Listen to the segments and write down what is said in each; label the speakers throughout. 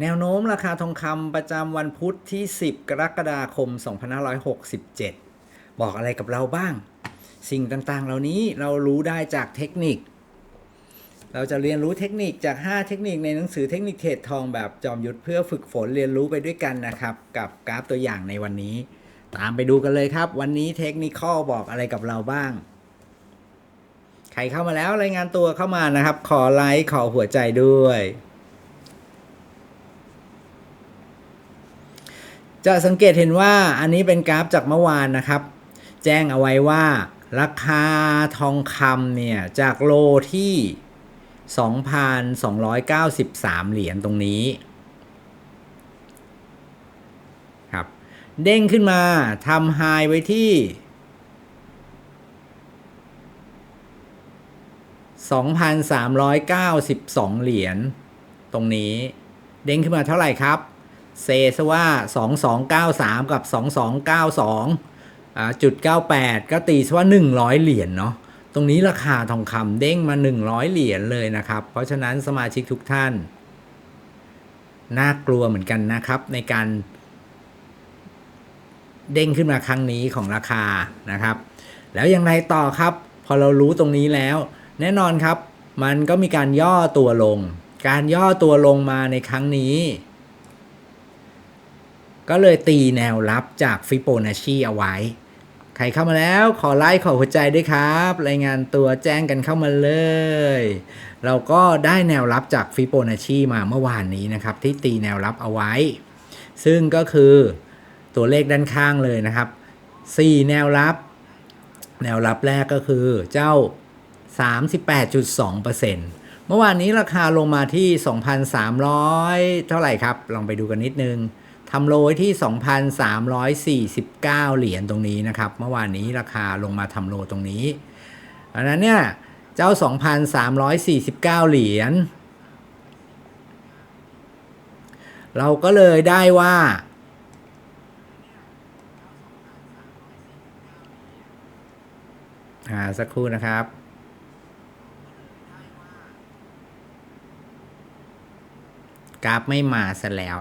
Speaker 1: แนวโน้มราคาทองคำประจำวันพุธที่ 10 กรกฎาคม 2567 บอกอะไรกับเราบ้าง สิ่งต่างๆ เหล่านี้เรารู้ได้จากเทคนิค เราจะเรียนรู้เทคนิคจาก 5 เทคนิคในหนังสือเทคนิคเทรดทองแบบจอมยุทธเพื่อฝึกฝนเรียนรู้ไปด้วยกันนะครับ กับกราฟตัวอย่างในวันนี้ ตามไปดูกันเลยครับ วันนี้เทคนิคข้อบอกอะไรกับเราบ้าง ใครเข้ามาแล้วรายงานตัวเข้ามานะครับ ขอไลค์ขอหัวใจด้วย จะสังเกตเห็นว่าอันนี้เป็นกราฟจากเมื่อวานนะครับ แจ้งเอาไว้ว่าราคาทองคำเนี่ย จากโลที่ 2,293 เหรียญตรงนี้ครับเด้งขึ้นมาทำไฮไว้ที่ 2,392 เหรียญตรงนี้ เด้งขึ้นมาเท่าไหร่ครับ เซซว่า 2293 กับ 2292อ่าจุด98 ก็ตีซะว่า 100 เหรียญเนาะตรงนี้ราคาทองคำเด้งมา 100 เหรียญเลยนะครับ เพราะฉะนั้นสมาชิกทุกท่าน น่ากลัวเหมือนกันนะครับ ในการ เด้งขึ้นมาครั้งนี้ของราคานะครับ แล้วยังไงต่อครับ พอเรารู้ตรงนี้แล้ว แน่นอนครับ มันก็มีการย่อตัวลง การย่อตัวลงมาในครั้งนี้ ก็เลยตีแนวรับจากฟิโบนัชชีเอาไว้ ใครเข้ามาแล้วขอไลค์ขอหัวใจด้วยครับ รายงานตัวแจ้งกันเข้ามาเลย เราก็ได้แนวรับจากฟิโบนัชชีมาเมื่อวานนี้นะครับ ที่ตีแนวรับเอาไว้ ซึ่งก็คือตัวเลขด้านข้างเลยนะครับ 4 แนวรับ แนวรับแรกก็คือเจ้า 38.2%เมื่อวานนี้ราคาลงมาที่ 2,300 เท่าไหร่ครับ ลองไปดูกันนิดนึง ทำโลไว้ที่ 2,349 เหรียญตรงนี้นะครับ เมื่อวานนี้ราคาลงมาทำโลตรงนี้อันนั้นเนี่ย เจ้า 2,349 เหรียญ เราก็เลยได้ว่า อ่า สักครู่นะครับกราฟไม่มาซะแล้ว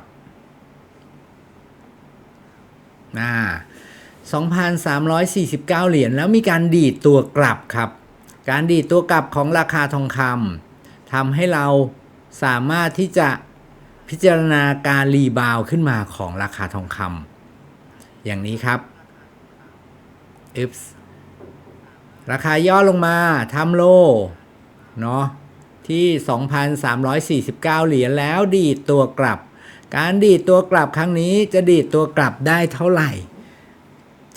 Speaker 1: อ่า2,349 เหรียญแล้วมีการดีดตัวกลับครับ การดีดตัวกลับของราคาทองคำทำให้เราสามารถที่จะพิจารณาการรีบาวขึ้นมาของราคาทองคำอย่างนี้ครับอึปส์ราคาย่อลงมาทำโลเนาะที่ 2,349 เหรียญแล้วดีดตัวกลับ การดีดตัวกลับครั้งนี้จะดีดตัวกลับได้เท่าไหร่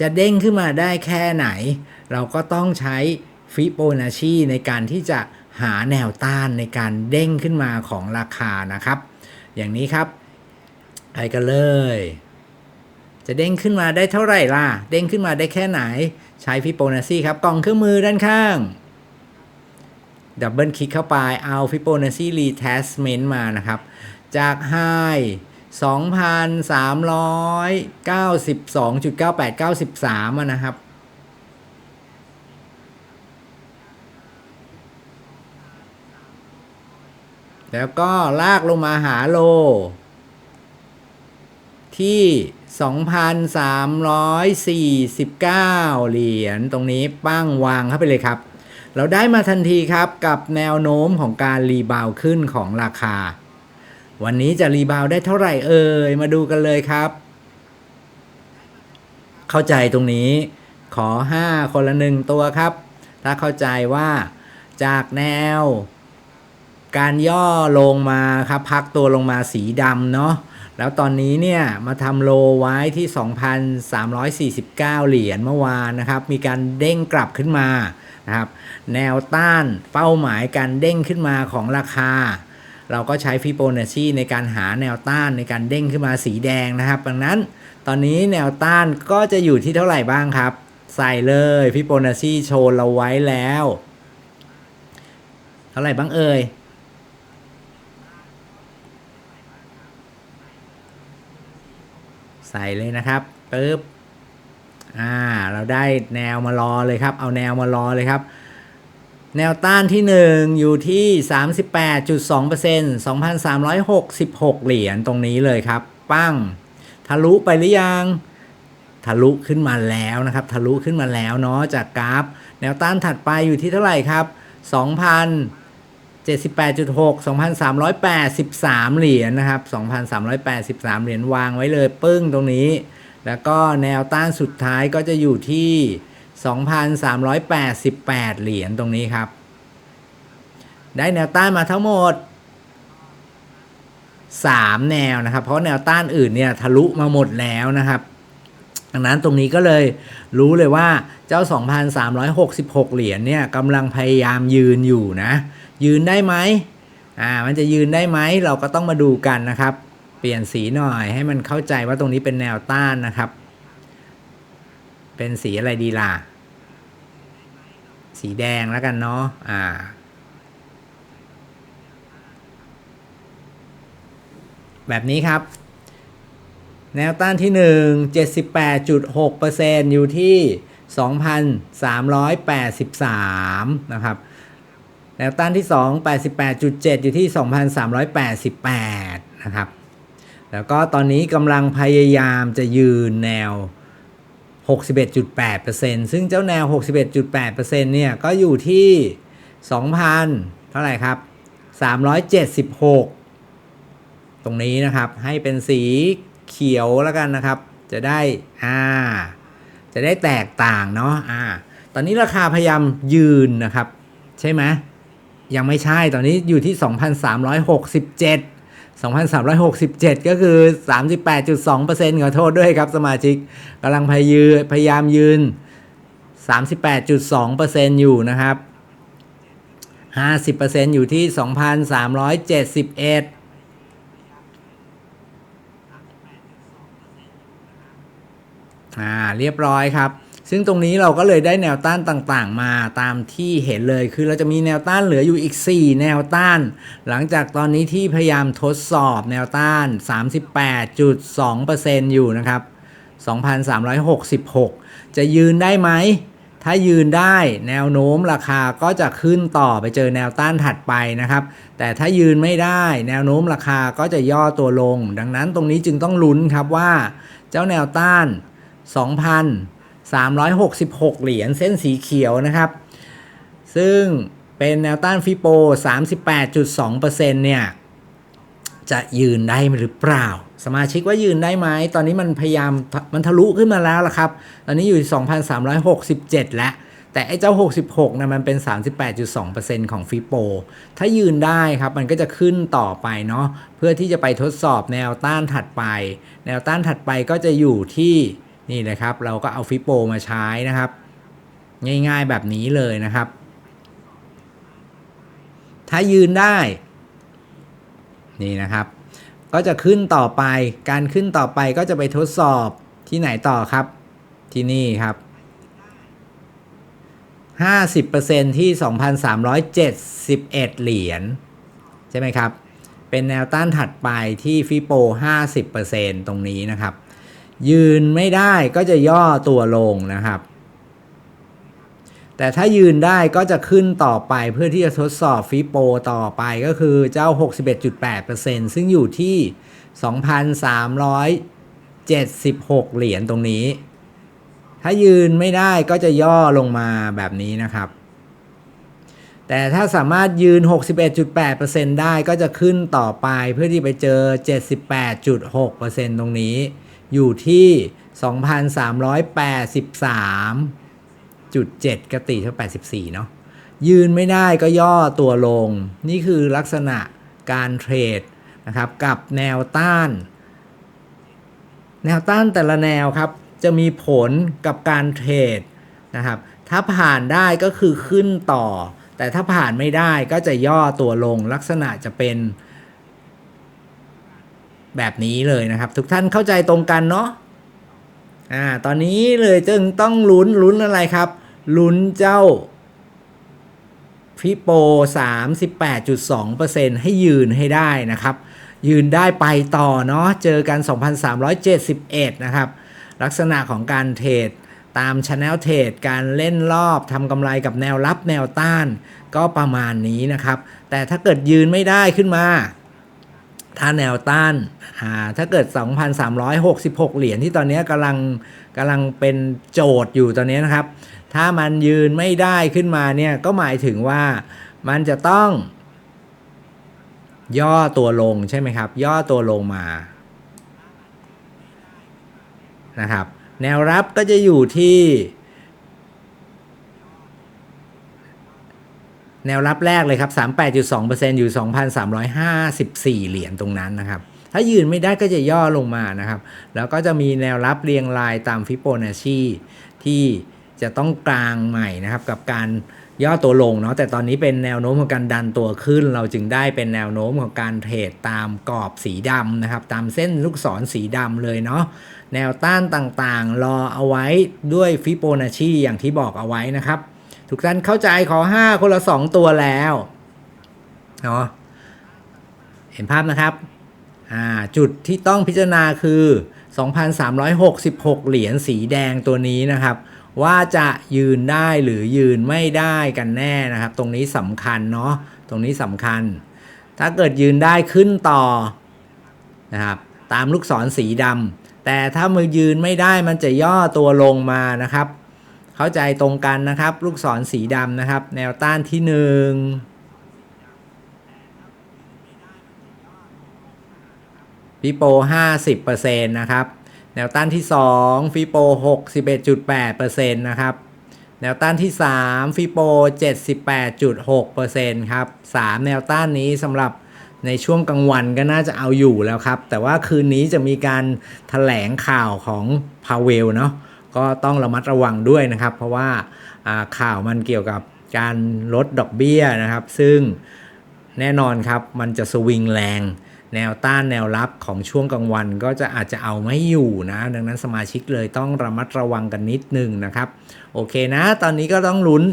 Speaker 1: จะเด้งขึ้นมาได้แค่ไหน เราก็ต้องใช้ฟิโบนัชชีในการที่จะหาแนวต้านในการเด้งขึ้นมาของราคานะครับ อย่างนี้ครับไปกันเลย จะเด้งขึ้นมาได้เท่าไหร่ล่ะ เด้งขึ้นมาได้แค่ไหน ใช้ฟิโบนัชชีครับกล่องเครื่องมือด้านข้างดับเบิลคลิกเข้าไปเอาฟิโบนัชชีรีเทสเมนต์มานะครับ จากไฮ2,392.9893อะนะครับ แล้วก็ลากลงมาหาโล ที่ 2,349 เหรียญตรงนี้ปั้งวางเข้าไปเลยครับ เราได้มาทันทีครับกับแนวโน้มของการรีบาวขึ้นของราคา วันนี้จะรีบาวได้เท่าไหร่เอ่ยมาดูกันเลยครับ เข้าใจตรงนี้ขอ 5 คนละหนึ่งตัวครับ ถ้าเข้าใจว่าจากแนว การย่อลงมาครับ พักตัวลงมาสีดำเนาะแล้วตอนนี้เนี่ย มาทำโลไว้ที่ 2,349 เหรียญเมื่อวานนะครับ มีการเด้งกลับขึ้นมานะครับ แนวต้านเป้าหมายการเด้งขึ้นมาของราคา เราก็ใช้ฟิโบนัชชีในการหาแนวต้านในการเด้งขึ้นมาสีแดงนะครับ ดังนั้นตอนนี้แนวต้านก็จะอยู่ที่เท่าไหร่บ้างครับ ใส่เลยฟิโบนัชชีโชว์เราไว้แล้ว เท่าไหร่บ้างเอ่ยใส่เลยนะครับปึ๊บอ่า เราได้แนวมารอเลยครับ เอาแนวมารอเลยครับ แนวต้านที่ 1 อยู่ที่ 38.2% 2,366 เหรียญตรงนี้เลยครับ ปั้ง ทะลุไปหรือยัง ทะลุขึ้นมาแล้วนะครับ ทะลุขึ้นมาแล้วเนาะจากกราฟ แนวต้านถัดไปอยู่ที่เท่าไหร่ครับ 2,000 78.6 2,383 เหรียญนะครับ 2,383 เหรียญวางไว้เลยปึ้งตรงนี้ แล้วก็แนวต้านสุดท้ายก็จะอยู่ที่ 2,388 เหรียญตรงนี้ครับ ได้แนวต้านมาทั้งหมด 3 แนวนะครับ เพราะแนวต้านอื่นเนี่ยทะลุมาหมดแล้วนะครับดังนั้นตรงนี้ก็เลยรู้เลยว่าเจ้า 2,366 เหรียญเนี่ยกำลังพยายามยืนอยู่นะ ยืนได้ไหมอ่ามันจะยืนได้ไหมเราก็ต้องมาดูกันนะครับ เปลี่ยนสีหน่อยให้มันเข้าใจว่าตรงนี้เป็นแนวต้านนะครับ เป็นสีอะไรดีล่ะ สีแดงแล้วกันเนาะอ่า แบบนี้ครับ แนวต้านที่ 1 78.6%อยู่ที่ 2,383 นะครับแนวต้านที่ 2 88.7 อยู่ที่ 2,388 นะครับ แล้วก็ตอนนี้กำลังพยายามจะยืนแนว 61.8%ซึ่งเจ้าแนว 61.8%เนี่ยก็อยู่ที่ 2,000 เท่าไหร่ครับ 376 ตรงนี้นะครับให้เป็นสีเขียวแล้วกันนะครับ จะได้อ่าจะได้แตกต่างเนาะอ่าตอนนี้ราคาพยายามยืนนะครับ ใช่ไหมยังไม่ใช่ตอนนี้อยู่ที่ 2,367 2,367 ก็คือ 38.2%ขอโทษด้วยครับสมาชิกกำลังพยายามพยายามยืน 38.2%อยู่นะครับ 50%อยู่ที่ 2,371อ่าเรียบร้อยครับ ซึ่งตรงนี้เราก็เลยได้แนวต้านต่างๆ มาตามที่เห็นเลย คือเราจะมีแนวต้านเหลืออยู่อีก 4 แนวต้าน หลังจากตอนนี้ที่พยายามทดสอบแนวต้าน 38.2%อยู่นะครับ 2,366 จะยืนได้ไหม ถ้ายืนได้แนวโน้มราคาก็จะขึ้นต่อไปเจอแนวต้านถัดไปนะครับ แต่ถ้ายืนไม่ได้แนวโน้มราคาก็จะย่อตัวลง ดังนั้นตรงนี้จึงต้องลุ้นครับว่า เจ้าแนวต้าน 366 เหรียญเส้นสีเขียวนะครับ ซึ่งเป็นแนวต้านฟิโป 38.2%เนี่ย จะยืนได้หรือเปล่า สมาชิกว่ายืนได้ไหม ตอนนี้มันพยายามมันทะลุขึ้นมาแล้วละครับ ตอนนี้อยู่ 2,367 แล้ว แต่ไอ้เจ้า 66นะมันเป็น 38.2%ของฟิโป ถ้ายืนได้ครับ มันก็จะขึ้นต่อไปเนาะ เพื่อที่จะไปทดสอบแนวต้านถัดไป แนวต้านถัดไปก็จะอยู่ที่ นี่เลยครับ เราก็เอาฟิโปมาใช้นะครับ ง่ายๆแบบนี้เลยนะครับ ถ้ายืนได้ นี่นะครับ ก็จะขึ้นต่อไป การขึ้นต่อไปก็จะไปทดสอบที่ไหนต่อครับ ที่นี่ครับ 50%ที่ 2,371 เหรียญใช่ไหมครับ เป็นแนวต้านถัดไปที่ฟิโป 50%ตรงนี้นะครับ ยืนไม่ได้ก็จะย่อตัวลงนะครับ แต่ถ้ายืนได้ก็จะขึ้นต่อไปเพื่อที่จะทดสอบฟิโปต่อไปก็คือเจ้า 61.8%ซึ่งอยู่ที่ 2,376 เหรียญตรงนี้ ถ้ายืนไม่ได้ก็จะย่อลงมาแบบนี้นะครับแต่ถ้าสามารถยืน 61.8%ได้ก็จะขึ้นต่อไปเพื่อที่ไปเจอ 78.6%ตรงนี้ อยู่ที่ 2,383จุด7กติเท่า84 เนาะยืนไม่ได้ก็ย่อตัวลง นี่คือลักษณะการเทรดนะครับกับแนวต้าน แนวต้านแต่ละแนวครับ จะมีผลกับการเทรดนะครับ ถ้าผ่านได้ก็คือขึ้นต่อ แต่ถ้าผ่านไม่ได้ก็จะย่อตัวลงลักษณะจะเป็น แบบนี้เลยนะครับ ทุกท่านเข้าใจตรงกันเนาะอ่าตอนนี้เลยจึงต้องลุ้นลุ้นอะไรครับลุ้นเจ้าฟิโป 38.2%ให้ยืนให้ได้นะครับ ยืนได้ไปต่อเนาะเจอกัน 2,371 นะครับ ลักษณะของการเทรดตามช anel เทรดการเล่นรอบทำกำไรกับแนวรับแนวต้าน ก็ประมาณนี้นะครับ แต่ถ้าเกิดยืนไม่ได้ขึ้นมา ถ้าแนวต้านอ่าถ้าเกิด 2,366 เหรียญที่ตอนนี้กำลังกำลังเป็นโจทย์อยู่ตอนนี้นะครับ ถ้ามันยืนไม่ได้ขึ้นมาเนี่ยก็หมายถึงว่ามันจะต้อง ย่อตัวลงใช่ไหมครับ ย่อตัวลงมานะครับ แนวรับก็จะอยู่ที่ แนวรับแรกเลยครับ 38.2%อยู่ 2,354 เหรียญตรงนั้นนะครับ ถ้ายืนไม่ได้ก็จะย่อลงมานะครับ แล้วก็จะมีแนวรับเรียงรายตามฟิโบนัชชีที่จะต้องกลางใหม่นะครับ กับการย่อตัวลงเนาะแต่ตอนนี้เป็นแนวโน้มของการดันตัวขึ้น เราจึงได้เป็นแนวโน้มของการเทรดตามกรอบสีดำนะครับ ตามเส้นลูกศรสีดำเลยเนาะแนวต้านต่างๆ รอเอาไว้ด้วยฟิโบนัชชีอย่างที่บอกเอาไว้นะครับ ทุกท่านเข้าใจขอ 5 คนละ 2 ตัวแล้วเนาะเห็นภาพนะครับ อ่า จุดที่ต้องพิจารณาคือ 2,366 เหรียญสีแดงตัวนี้นะครับ ว่าจะยืนได้หรือยืนไม่ได้กันแน่นะครับ ตรงนี้สำคัญเนาะตรงนี้สำคัญ ถ้าเกิดยืนได้ขึ้นต่อนะครับตามลูกศรสีดำแต่ถ้ามือยืนไม่ได้มันจะย่อตัวลงมานะครับ เข้าใจตรงกันนะครับ ลูกศรสีดำนะครับ แนวต้านที่หนึ่งฟิโป 50%นะครับ แนวต้านที่ 2 ฟิโป 61.8%นะครับ แนวต้านที่ 3 ฟิโป 78.6%ครับ 3 แนวต้านนี้สำหรับในช่วงกลางวันก็น่าจะเอาอยู่แล้วครับ แต่ว่าคืนนี้จะมีการถแถลงข่าวของพาเวลเนาะ ก็ต้องระมัดระวังด้วยนะครับ เพราะว่าข่าวมันเกี่ยวกับการลดดอกเบี้ยนะครับ ซึ่งแน่นอนครับมันจะสวิงแรง แนวต้านแนวรับของช่วงกลางวัน ก็จะอาจจะเอาไม่อยู่นะ ดังนั้นสมาชิกเลยต้องระมัดระวังกันนิดนึงนะครับ โอเคนะ ตอนนี้ก็ต้องลุ้น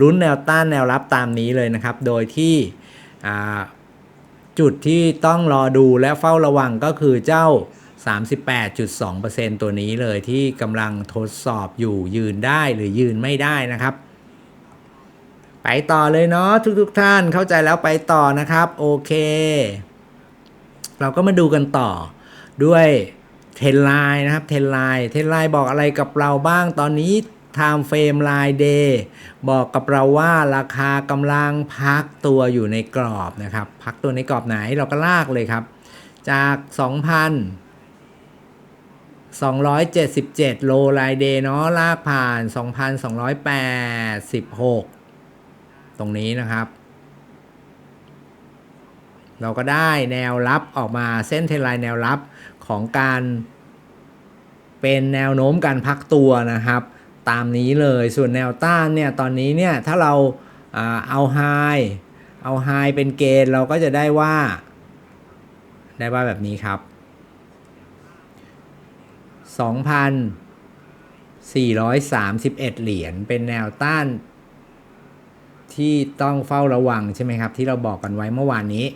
Speaker 1: ลุ้นแนวต้านแนวรับตามนี้เลยนะครับ โดยที่จุดที่ต้องรอดูและเฝ้าระวังก็คือเจ้า 38.2%ตัวนี้เลยที่กำลังทดสอบอยู่ยืนได้หรือยืนไม่ได้นะครับ ไปต่อเลยเนาะทุกๆทท่านเข้าใจแล้วไปต่อนะครับ โอเค เราก็มาดูกันต่อด้วยเทนไลน์นะครับเทนไลน์เทนไลน์บอกอะไรกับเราบ้างตอนนี้ Time Frame Line Day บอกกับเราว่าราคากำลังพักตัวอยู่ในกรอบนะครับ พักตัวในกรอบไหนเราก็ลากเลยครับ จาก 277 โลรายเดย์เนาะลากผ่าน 2,286 ตรงนี้นะครับ เราก็ได้แนวรับออกมาเส้นเทนไลน์แนวรับของการ เป็นแนวโน้มการพักตัวนะครับ ตามนี้เลยส่วนแนวต้านเนี่ย ตอนนี้เนี่ย ถ้าเราเอาไฮเอาไฮเป็นเกณฑ์เราก็จะได้ว่า ได้ว่าแบบนี้ครับ 2,431 เหรียญเป็นแนวต้าน ที่ต้องเฝ้าระวังใช่ไหมครับ ที่เราบอกกันไว้เมื่อวานนี้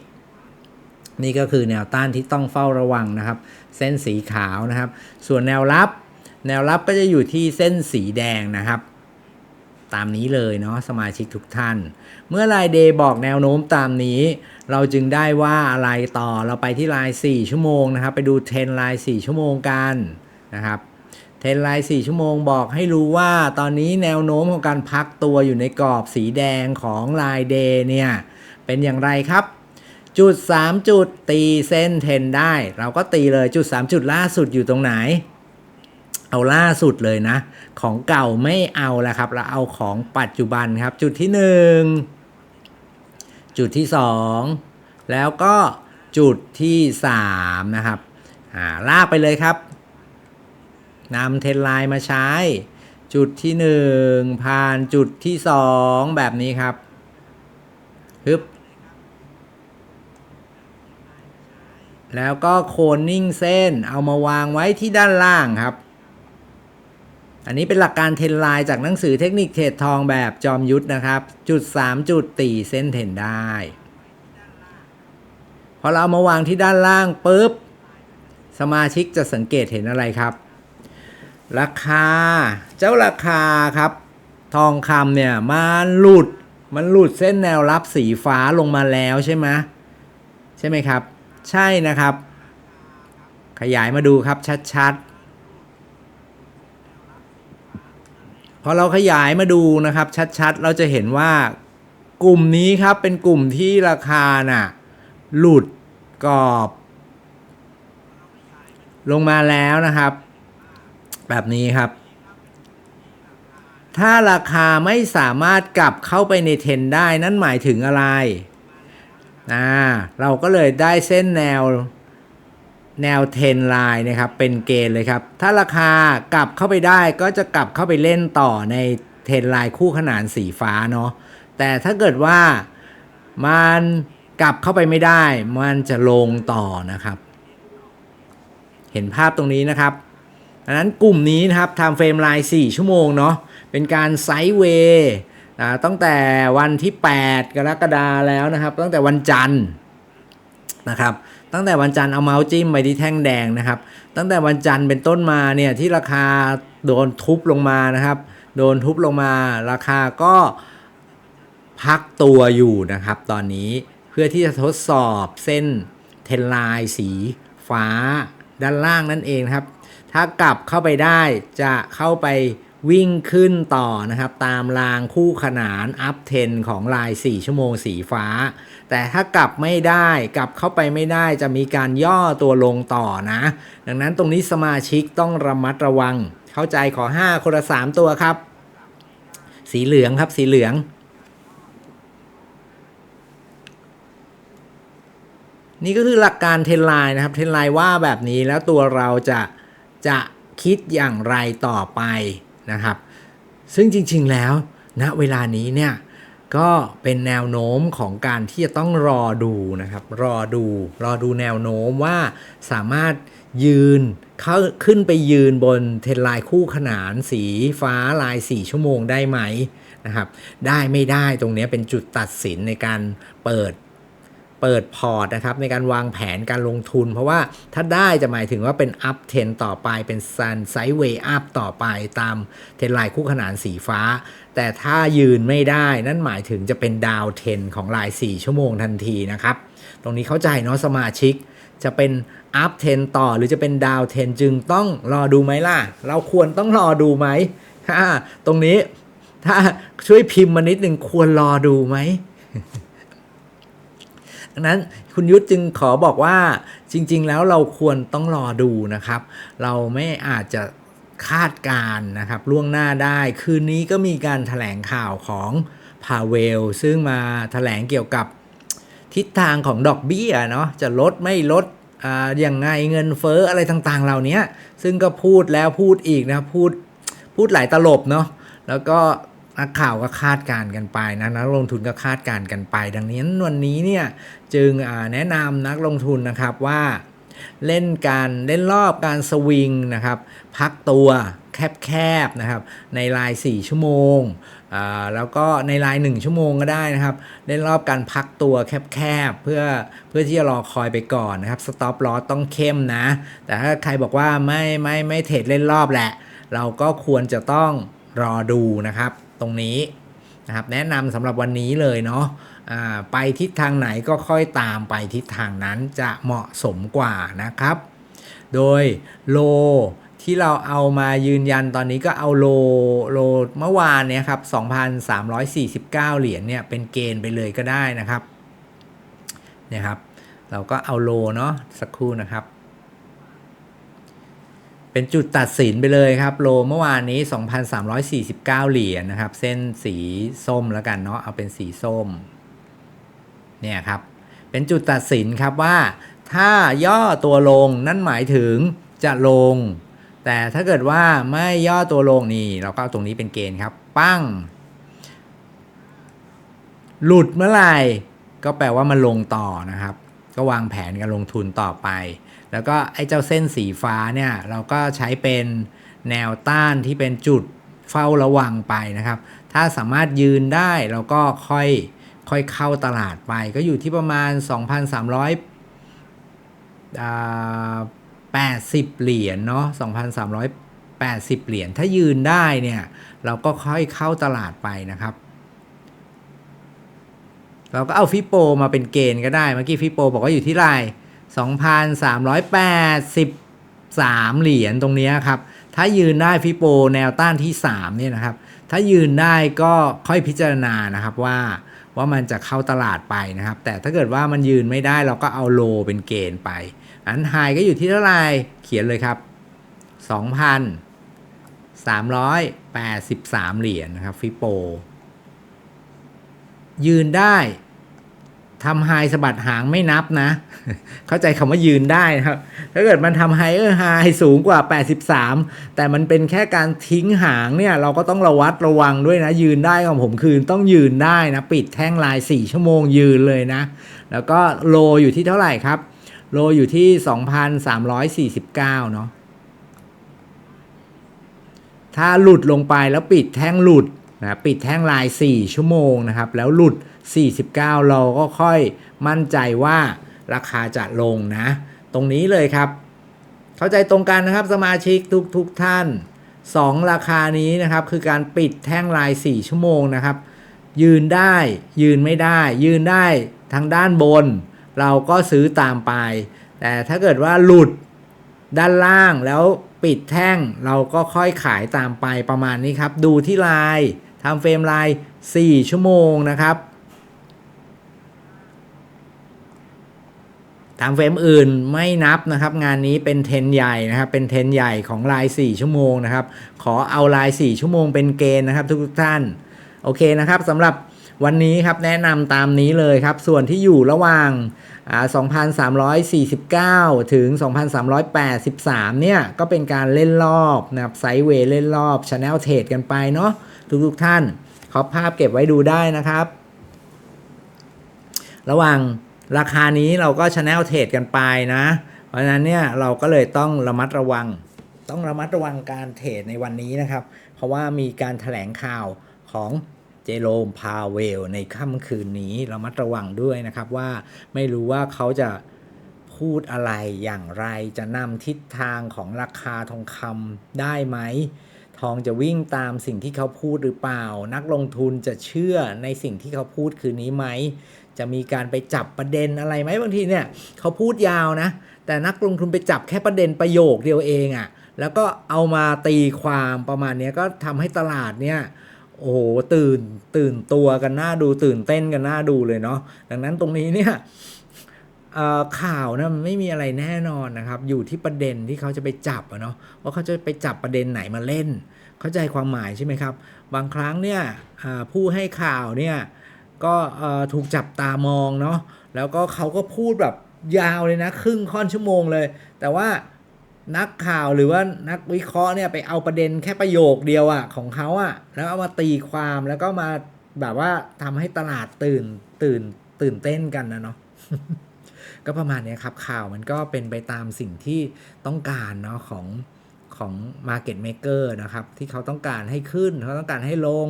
Speaker 1: นี่ก็คือแนวต้านที่ต้องเฝ้าระวังนะครับ เส้นสีขาวนะครับ ส่วนแนวรับ แนวรับก็จะอยู่ที่เส้นสีแดงนะครับตามนี้เลยเนาะสมาชิกทุกท่าน เมื่อรายเดย์บอกแนวโน้มตามนี้ เราจึงได้ว่าอะไรต่อเราไปที่ลาย 4 ชั่วโมงนะครับ ไปดูเทรนลาย 4 ชั่วโมงกัน นะครับเทรนไลน์4ชั่วโมงบอกให้รู้ว่าตอนนี้แนวโน้มของการพักตัวอยู่ในกรอบสีแดงของลายเดย์เนี่ยเป็นอย่างไรครับ จุด 3 จุดตีเส้นเทนได้ เราก็ตีเลยจุด 3 จุดล่าสุดอยู่ตรงไหน เอาล่าสุดเลยนะ ของเก่าไม่เอาแล้วครับ เราเอาของปัจจุบันครับ จุดที่ 1 จุดที่ 2 แล้วก็จุดที่ 3 นะครับอ่าลากไปเลยครับ นำเทนไลน์มาใช้ จุดที่1ผ่านจุดที่ 2 แบบนี้ครับฮึบแล้วก็โคนนิ่งเส้นเอามาวางไว้ที่ด้านล่างครับ อันนี้เป็นหลักการเทนไลน์จากหนังสือเทคนิคเทรดทองแบบจอมยุทธนะครับ จุด 3 จุดตีเส้นเทนได้พอเราเอามาวางที่ด้านล่างปุ๊บ สมาชิกจะสังเกตเห็นอะไรครับ ราคา เจ้าราคาครับ ทองคำเนี่ยมันหลุด มันหลุดเส้นแนวรับสีฟ้าลงมาแล้วใช่ไหมใช่ไหมครับ ใช่นะครับ ขยายมาดูครับชัดๆ พอเราขยายมาดูนะครับชัดๆ เราจะเห็นว่ากลุ่มนี้ครับเป็นกลุ่มที่ราคาน่ะหลุดกรอบ ลงมาแล้วนะครับ แบบนี้ครับ ถ้าราคาไม่สามารถกลับเข้าไปในเทรนได้นั่นหมายถึงอะไรอ่าเราก็เลยได้เส้นแนวแนวเทรนไลน์นะครับ เป็นเกณฑ์เลยครับ ถ้าราคากลับเข้าไปได้ก็จะกลับเข้าไปเล่นต่อในเทรนไลน์คู่ขนานสีฟ้าเนาะแต่ถ้าเกิดว่ามันกลับเข้าไปไม่ได้ มันจะลงต่อนะครับ เห็นภาพตรงนี้นะครับ ดังนั้นกลุ่มนี้นะครับทำเฟรมไลน์4ชั่วโมงเนาะเป็นการไซด์เวย์ตั้งแต่วันที่ 8 กรกฎาแล้วนะครับ ตั้งแต่วันจันทร์นะครับตั้งแต่วันจันทร์เอาเมาส์จิ้มไปที่แท่งแดงนะครับ ตั้งแต่วันจันทร์เป็นต้นมาเนี่ยที่ราคาโดนทุบลงมานะครับ โดนทุบลงมาราคาก็พักตัวอยู่นะครับ ตอนนี้เพื่อที่จะทดสอบเส้นเทนไลน์สีฟ้าด้านล่างนั่นเองครับ ถ้ากลับเข้าไปได้จะเข้าไปวิ่งขึ้นต่อนะครับ ตามรางคู่ขนานอัพเทนของลาย 4 ชั่วโมงสีฟ้า แต่ถ้ากลับไม่ได้กลับเข้าไปไม่ได้จะมีการย่อตัวลงต่อนะ ดังนั้นตรงนี้สมาชิกต้องระมัดระวัง เข้าใจขอ 5 คนละ 3 ตัวครับ สีเหลืองครับสีเหลือง นี่ก็คือหลักการเทรนไลน์นะครับ เทรนไลน์ว่าแบบนี้แล้วตัวเราจะ จะคิดอย่างไรต่อไปนะครับ ซึ่งจริงๆแล้วณเวลานี้เนี่ยก็เป็นแนวโน้มของการที่จะต้องรอดูนะครับ รอดู รอดูแนวโน้มว่าสามารถยืนเข้าขึ้นไปยืนบนเทรนไลน์คู่ขนานสีฟ้าลาย 4 ชั่วโมงได้ไหมนะครับ ได้ไม่ได้ตรงนี้เป็นจุดตัดสินในการเปิด เปิดพอร์ตนะครับในการวางแผนการลงทุน เพราะว่าถ้าได้จะหมายถึงว่าเป็นอัพเทนต่อไปเป็นซันไซด์เวย์อัพต่อไปตามเทรนไลน์คู่ขนานสีฟ้า แต่ถ้ายืนไม่ได้นั่นหมายถึงจะเป็นดาวเทนของลาย 4 ชั่วโมงทันทีนะครับ ตรงนี้เข้าใจเนาะสมาชิกจะเป็นอัพเทนต่อหรือจะเป็นดาวเทนจึงต้องรอดูไหมล่ะ เราควรต้องรอดูไหมถ้าตรงนี้ถ้าช่วยพิมพ์มานิดหนึ่งควรรอดูไหม ดังนั้นคุณยุทธจึงขอบอกว่าจริง ๆ แล้วเราควรต้องรอดูนะครับ เราไม่อาจจะคาดการณ์นะครับล่วงหน้าได้คืนนี้ก็มีการถแถลงข่าวของพาเวล ซึ่งมาถแถลงเกี่ยวกับทิศทางของดอกเบี้ยเนาะจะลดไม่ลดออย่างไงเงินเฟ้ออะไรต่างๆ เหล่านี้ซึ่งก็พูดแล้วพูดอีกนะพูดพูดหลายตลบเนาะแล้วก็ นักข่าวก็คาดการณ์กันไปนะนักลงทุนก็คาดการณ์กันไป ดังนั้นวันนี้เนี่ยจึงแนะนำนักลงทุนนะครับว่าเล่นการเล่นรอบการสวิงนะครับพักตัวแคบๆนะครับในลาย 4 ชั่วโมงแล้วก็ในลาย 1 ชั่วโมงก็ได้นะครับ เล่นรอบการพักตัวแคบๆเพื่อเพื่อที่จะรอคอยไปก่อนนะครับสต็อปลอสต้องเข้มนะ แต่ถ้าใครบอกว่าไม่ไม่ไม่เทรดเล่นรอบแหละ เราก็ควรจะต้องรอดูนะครับ ตรงนี้นะครับแนะนำสำหรับวันนี้เลยเนาะไปทิศทางไหนก็ค่อยตามไปทิศทางนั้นจะเหมาะสมกว่านะครับ โดยโลที่เราเอามายืนยันตอนนี้ก็เอาโลโลเมื่อวานเนี่ยครับ 2,349 เหรียญเนี่ยเป็นเกณฑ์ไปเลยก็ได้นะครับเนี่ยครับ เราก็เอาโลเนาะสักครู่นะครับ เป็นจุดตัดสินไปเลยครับ โลเมื่อวานนี้ 2,349 เหรียญนะครับ เส้นสีส้มแล้วกันเนาะเอาเป็นสีส้มเนี่ยครับ เป็นจุดตัดสินครับว่า ถ้าย่อตัวลงนั่นหมายถึงจะลง แต่ถ้าเกิดว่าไม่ย่อตัวลงนี่ เราก็เอาตรงนี้เป็นเกณฑ์ครับ ปั้ง หลุดเมื่อไหร่ก็แปลว่ามันลงต่อนะครับ ก็วางแผนการลงทุนต่อไป แล้วก็ไอ้เจ้าเส้นสีฟ้าเนี่ยเราก็ใช้เป็นแนวต้านที่เป็นจุดเฝ้าระวังไปนะครับ ถ้าสามารถยืนได้เราก็ค่อยค่อยเข้าตลาดไป ก็อยู่ที่ประมาณ 2,300อ80 เหรียญเนาะ2,300 80 เหรียญ ถ้ายืนได้เนี่ย เราก็ค่อยเข้าตลาดไปนะครับ เราก็เอาฟิโปมาเป็นเกณฑ์ก็ได้ เมื่อกี้ฟิโปบอกว่าอยู่ที่ไร2,383 เหรียญตรงนี้ครับ ถ้ายืนได้ฟิโปแนวต้านที่ 3 เนี่ยนะครับ ถ้ายืนได้ก็ค่อยพิจารณานะครับว่าว่ามันจะเข้าตลาดไปนะครับ แต่ถ้าเกิดว่ามันยืนไม่ได้เราก็เอาโลเป็นเกณฑ์ไป อันไฮก็อยู่ที่เท่าไหร่เขียนเลยครับ 2,383 เหรียญนะครับฟิโป ยืนได้ทำไฮสะบัดหางไม่นับนะ เข้าใจคำว่ายืนได้นะครับ ถ้าเกิดมันทำไฮเออร์ไฮสูงกว่า 83 แต่มันเป็นแค่การทิ้งหางเนี่ย เราก็ต้องระวัดระวังด้วยนะ ยืนได้ของผมคือต้องยืนได้นะ ปิดแท่งลาย 4 ชั่วโมงยืนเลยนะ แล้วก็โลอยู่ที่เท่าไหร่ครับ โลอยู่ที่ 2,349 เนาะถ้าหลุดลงไปแล้วปิดแท่งหลุด นะปิดแท่งลาย 4 ชั่วโมงนะครับ แล้วหลุด 49 เราก็ค่อยมั่นใจว่าราคาจะลงนะ ตรงนี้เลยครับ เข้าใจตรงกันนะครับสมาชิกทุกทุกท่าน 2 ราคานี้นะครับ คือการปิดแท่งลาย 4 ชั่วโมงนะครับ ยืนได้ยืนไม่ได้ ยืนได้ทางด้านบน เราก็ซื้อตามไป แต่ถ้าเกิดว่าหลุดด้านล่างแล้วปิดแท่งเราก็ค่อยขายตามไปประมาณนี้ครับ ดูที่ลายำเฟรมลาย4ชั่วโมงนะครับทำเฟรมอื่นไม่นับนะครับ งานนี้เป็นเทรนใหญ่นะครับ เป็นเทรนใหญ่ของลาย 4 ชั่วโมงนะครับ ขอเอาลาย 4 ชั่วโมงเป็นเกณฑ์นะครับ ทุกท่านโอเคนะครับสำหรับวันนี้ครับแนะนำตามนี้เลยครับ ส่วนที่อยู่ระหว่างอ่า2,349 ถึง 2,383 เนี่ย ก็เป็นการเล่นรอบนะครับไซด์เวย์เล่นรอบช n แนลเทรดกันไปเนาะ ทุกๆท่านขอภาพเก็บไว้ดูได้นะครับ ระหว่างราคานี้เราก็ชแนลเทรดกันไปนะ เพราะฉะนั้นเนี่ยเราก็เลยต้องระมัดระวัง ต้องระมัดระวังการเทรดในวันนี้นะครับ เพราะว่ามีการถแถลงข่าวของเจโรมพาเวลในค่ำคืนนี้ระมัดระวังด้วยนะครับว่าไม่รู้ว่าเขาจะพูดอะไรอย่างไรจะนำทิศทางของราคาทองคำได้ไหม ทองจะวิ่งตามสิ่งที่เขาพูดหรือเปล่า นักลงทุนจะเชื่อในสิ่งที่เขาพูดคืนนี้ไหม จะมีการไปจับประเด็นอะไรไหมบางทีเนี่ยเขาพูดยาวนะ แต่นักลงทุนไปจับแค่ประเด็นประโยคเดียวเองอะ่ะ แล้วก็เอามาตีความประมาณนี้ก็ทำให้ตลาดเนี่ยโอ้โหตื่นตื่นตัวกันหน้าดูตื่นเต้นกันหน้าดูเลยเนาะดังนั้นตรงนี้เนี่ย ข่าวนะมันไม่มีอะไรแน่นอนนะครับ อยู่ที่ประเด็นที่เขาจะไปจับอะเนาะว่าเขาจะไปจับประเด็นไหนมาเล่น เข้าใจความหมายใช่ไหมครับ บางครั้งเนี่ยผู้ให้ข่าวเนี่ยก็ถูกจับตามองเนาะแล้วก็เขาก็พูดแบบยาวเลยนะครึ่งค่อนชั่วโมงเลย แต่ว่านักข่าวหรือว่านักวิเคราะห์เนี่ยไปเอาประเด็นแค่ประโยคเดียวอะของเขาอะแล้วเอามาตีความแล้วก็มาแบบว่าทำให้ตลาดตื่นตื่นตื่นเต้นกันนะเนาะ ก็ประมาณนี้ครับข่าวมันก็เป็นไปตามสิ่งที่ต้องการเนาะของของ Market Maker นะครับ ที่เขาต้องการให้ขึ้น เขาต้องการให้ลง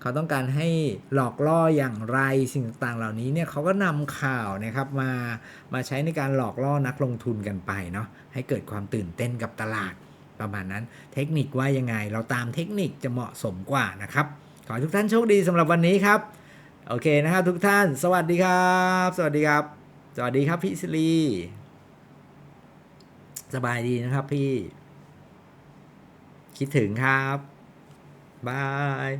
Speaker 1: เขาต้องการให้หลอกล่ออย่างไรสิ่งต่างๆเหล่านี้เนี่ยเขาก็นำข่าวนะครับมามาใช้ในการหลอกล่อนักลงทุนกันไปเนาะให้เกิดความตื่นเต้นกับตลาดประมาณนั้น เทคนิคว่ายังไง เราตามเทคนิคจะเหมาะสมกว่านะครับ ขอทุกท่านโชคดีสำหรับวันนี้ครับ โอเคนะครับทุกท่าน สวัสดีครับ สวัสดีครับ สวัสดีครับพี่สิรีสบายดีนะครับพี่ คิดถึงครับ บาย